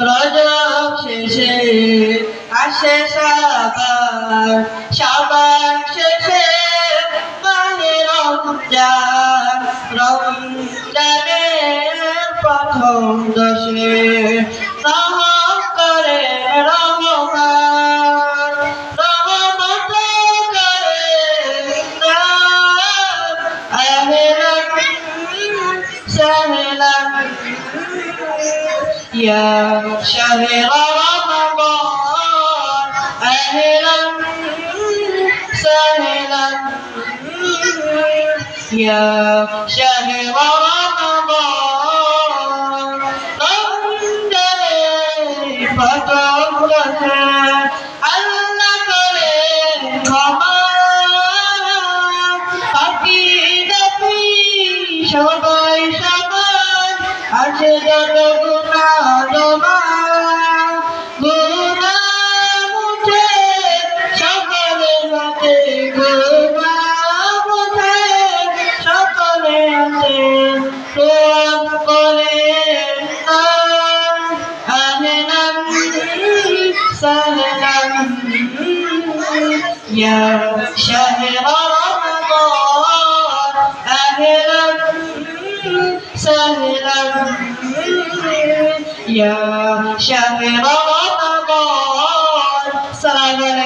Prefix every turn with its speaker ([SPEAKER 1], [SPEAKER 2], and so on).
[SPEAKER 1] রজব শেষে আসে সাবান সাবান শেষে মানে রমজান। রমজানের প্রথম দশে صيام شهر رمضان أهلا سهلا يا شهر رمضان نمتلي فترك علق القمر عقيدتي شباب আছে যত গুণা তোমার গুণা মুছে সকলে মতে গুণা মুছে সকলে আছে প্রেম করে আমি নন্দি সহনন্দি ইয়া শহরা Sahara يا شهر